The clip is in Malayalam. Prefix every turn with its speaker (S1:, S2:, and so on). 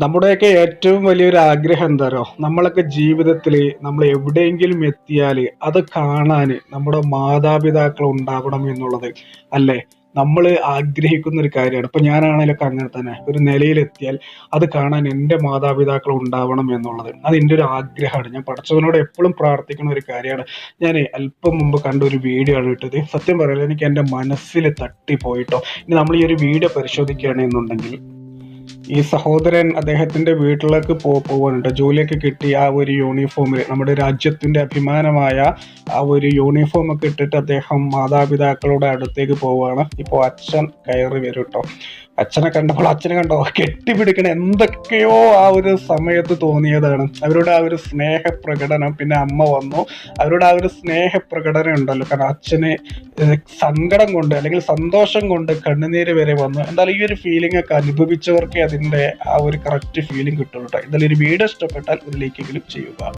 S1: നമ്മുടെയൊക്കെ ഏറ്റവും വലിയൊരു ആഗ്രഹം എന്താരോ നമ്മളൊക്കെ ജീവിതത്തിൽ നമ്മൾ എവിടെയെങ്കിലും എത്തിയാൽ അത് കാണാൻ നമ്മുടെ മാതാപിതാക്കൾ ഉണ്ടാവണം എന്നുള്ളത് അല്ലേ? നമ്മൾ ആഗ്രഹിക്കുന്ന ഒരു കാര്യമാണ്. ഇപ്പൊ ഞാനാണേലൊക്കെ അങ്ങനെ തന്നെ. ഒരു നിലയിലെത്തിയാൽ അത് കാണാൻ എന്റെ മാതാപിതാക്കൾ ഉണ്ടാവണം എന്നുള്ളത്. അത് എന്റെ ഒരു ആഗ്രഹമാണ്. ഞാൻ പഠിച്ചവനോട് എപ്പോഴും പ്രാർത്ഥിക്കുന്ന ഒരു കാര്യമാണ്. ഞാൻ അല്പം മുമ്പ് കണ്ട ഒരു വീഡിയോ ആണ് ഇട്ടത്. സത്യം പറയുന്നത് എനിക്ക് എന്റെ മനസ്സിൽ തട്ടിപ്പോയിട്ടോ. ഇനി നമ്മൾ ഈ ഒരു വീഡിയോ പരിശോധിക്കുകയാണെന്നുണ്ടെങ്കിൽ ഈ സഹോദരൻ അദ്ദേഹത്തിന്റെ വീട്ടിലേക്ക് പോ പോവാനുണ്ട് ജോലിയൊക്കെ കിട്ടി ആ ഒരു യൂണിഫോമിൽ നമ്മുടെ രാജ്യത്തിന്റെ അഭിമാനമായ ആ ഒരു യൂണിഫോമൊക്കെ ഇട്ടിട്ട് അദ്ദേഹം മാതാപിതാക്കളുടെ അടുത്തേക്ക് പോവുകയാണ്. ഇപ്പോൾ അച്ഛൻ കയറി വരും കേട്ടോ അച്ഛനെ കണ്ടപ്പോൾ അച്ഛനെ കണ്ടോ? കെട്ടിപ്പിടിക്കണ എന്തൊക്കെയോ ആ ഒരു സമയത്ത് തോന്നിയതാണ്. അവരുടെ ആ ഒരു സ്നേഹ പ്രകടനം പിന്നെ അമ്മ വന്നു. അവരുടെ ആ ഒരു സ്നേഹ പ്രകടനം ഉണ്ടല്ലോ. കാരണം അച്ഛനെ സങ്കടം കൊണ്ട് അല്ലെങ്കിൽ സന്തോഷം കൊണ്ട് കണ്ണുനീര് വരെ വന്നു എന്തായാലും ഈ ഒരു ഫീലിംഗ് ഒക്കെ അനുഭവിച്ചവർക്കേ അതിന്റെ ആ ഒരു കറക്റ്റ് ഫീലിംഗ് കിട്ടുള്ളൂ കേട്ടോ എന്തായാലും ഒരു വീഡിയോ ഇഷ്ടപ്പെട്ടാൽ ഒരു ലൈക്കെങ്കിലും ചെയ്യുക.